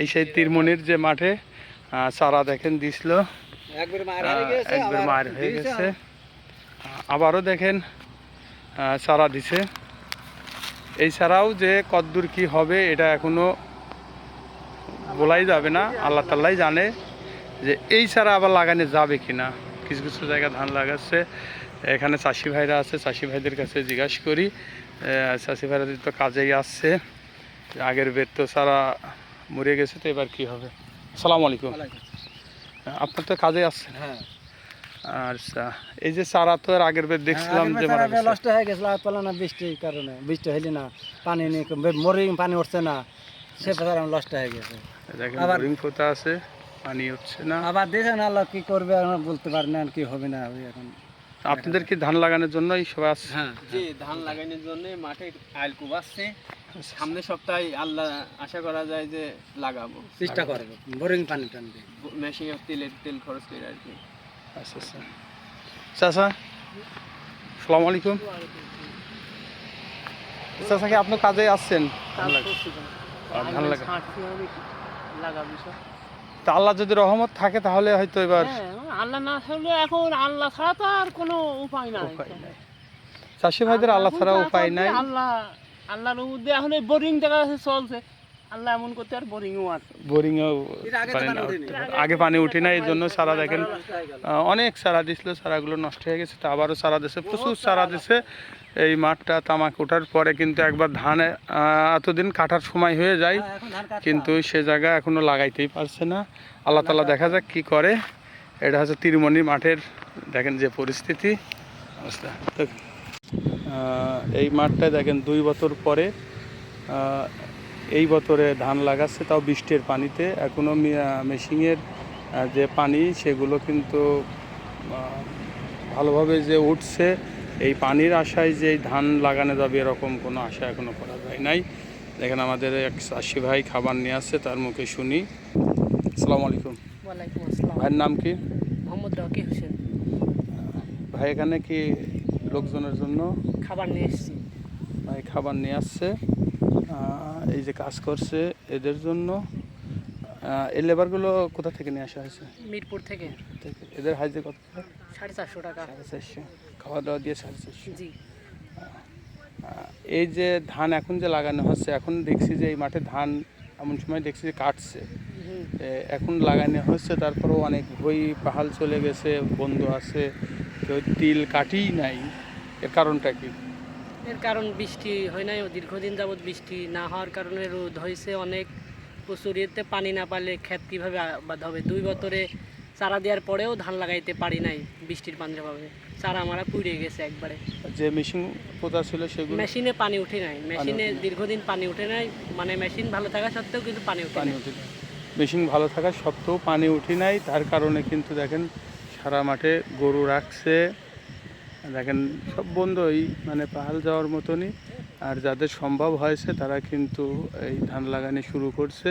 এই সেই তিরমনির যে মাঠে চারা দেখেন দিছিল। একবার মার হয়ে গেছে আবারও দেখেন চারা দিছে। এই ছাড়াও যে কদ্দূর কি হবে এটা এখনও বলাই যাবে না আল্লাহ তাল্লাই জানে যে এই ছাড়া আবার লাগানো যাবে কি না কিছু কিছু জায়গায় ধান লাগাচ্ছে এখানে চাষি ভাইরা আছে চাষি ভাইদের কাছে জিজ্ঞাসা করি চাষি ভাইরা তো কাজেই আসছে। আগের বের তো সারা মরে গেছে তো এবার কি হবে? আসসালামু আলাইকুম। আপনার তো কাজে আসছেন? হ্যাঁ। আচ্ছা এই যে চারা তো আর আগের বের দেখছিলাম যে মারা গেছে। নষ্ট হয়ে গেছিল আর পেল না বৃষ্টির কারণে। বৃষ্টি হইলে না পানি নেই মরি পানি উঠছে না সে ফসল আমার নষ্ট হয়ে গেছে। দেখেন আবার- বোরিং আছে? পানি হচ্ছে না। আবার দেখেন আল্লাহ কি করবে আমরা বলতে পারি না আর কি হবে না হবে এখন। আপনাদের কি ধান লাগানোর জন্যই সবাই আসছে হ্যাঁ যে ধান লাগানোর জন্য মাঠে আইল কুবাচ্ছে সামনে সপ্তাহে আল্লাহ আশা করা যায় যে লাগাবো। চেষ্টা করব বোরিং পানি টানবে মেশিনে তেলের তেল খরচ করে আর কি। আচ্ছা আচ্ছা। চাচা সালাম আলাইকুম। চাচা কি আপনি কাজে আসছেন? ধান লাগা-। তা। আল্লাহ যদি রহমত থাকে তাহলে হয়তো এবার হ্যাঁ, আল্লাহ না থাকলে এখন আল্লাহ ছাড়া তো আর কোনো উপায় নাই। উপায় নাই। চাষি ভাইদের আল্লাহ ছাড়া উপায় নাই। আল্লাহ আল্লাহর মধ্যে এখন এই বোরিং দেখা যাচ্ছে চলছে। আল্লাহ এমন করতে আর বোরিংও আছে। বোরিংও আগে পানি পানি না আগে পানি উঠে না এই জন্য সারা দেখেন অনেক সারা দিছিল চারাগুলো নষ্ট হয়ে গেছে তো আবারও সারা দিছে প্রচুর সারা দিছে। এই মাঠটা তামাক ওঠার পরে কিন্তু একবার ধানে এতদিন কাটার সময় হয়ে যায় হ্যাঁ, কিন্তু সে জায়গা এখনও লাগাইতেই পারছে না। আল্লাহ তালা দেখা যাক কি করে। এটা হচ্ছে তিরুমণি মাঠের দেখেন যে পরিস্থিতি। অবস্থা এই মাঠটায় দেখেন দুই বছর পরে এই বছরে ধান লাগাচ্ছে তাও বৃষ্টির পানিতে। এখনও মেশিনের যে পানি সেগুলো কিন্তু ভালোভাবে যে উঠছে এই পানির আশায় যে ধান লাগানো যাবে এরকম কোনো আশা এখনও করা যায় নাই। দেখেন আমাদের এক চাষি ভাই খাবার নিয়ে আসছে তার মুখে শুনি। আসসালামু আলাইকুম। ভাইয়ের নাম কি? মোহাম্মদ রকি হোসেন। ভাই এখানে কি লোকজনের জন্য খাবার নিয়ে এসেছি। ভাই খাবার নিয়ে আসছে। এই যে কাজ করছে এদের জন্য। এই লেবারগুলো কোথা থেকে নিয়ে আসা হয়েছে? মিরপুর থেকে। এদের হাইজে কত? সাড়ে চারশো টাকা। সাড়ে চারশো। খাওয়া দাওয়া দিয়ে সাড়ে চারশো। জি। এই যে ধান এখন যে লাগানো হচ্ছে এখন দেখছি যে এই মাঠে ধান এমন সময় দেখছি যে কাটছে। এখন লাগানো হচ্ছে তারপরেও অনেক ভই পাহাল চলে গেছে বন্ধ আছে কেউ তিল কাটিই নাই। এর কারণটা কি? এর কারণ বৃষ্টি হয় নাই দীর্ঘদিন যাবৎ বৃষ্টি না হওয়ার কারণে রোদ হয়েছে অনেক। প্রচুর এতে পানি না পারলে ক্ষেত কীভাবে আবাদ হবে? দুই বছরে চারা দেওয়ার পরেও ধান লাগাইতে পারি নাই বৃষ্টির পানি পাবে চারা আমারা পুড়ে গেছে একবারে। যে মেশিন পোতা ছিল সেগুলো মেশিনে পানি উঠে নাই। মেশিনে দীর্ঘদিন পানি উঠে নাই। মানে মেশিন ভালো থাকা সত্ত্বেও কিন্তু পানি উঠে পানি নাই। উঠে মেশিন ভালো থাকা সত্ত্বেও পানি উঠে নাই। তার কারণে কিন্তু দেখেন সারা মাঠে গরু রাখছে। দেখেন, সব বন্ধই মানে পাহাল যাওয়ার মতনই। আর যাদের সম্ভব হয়েছে, তারা কিন্তু এই ধান লাগানি শুরু করছে।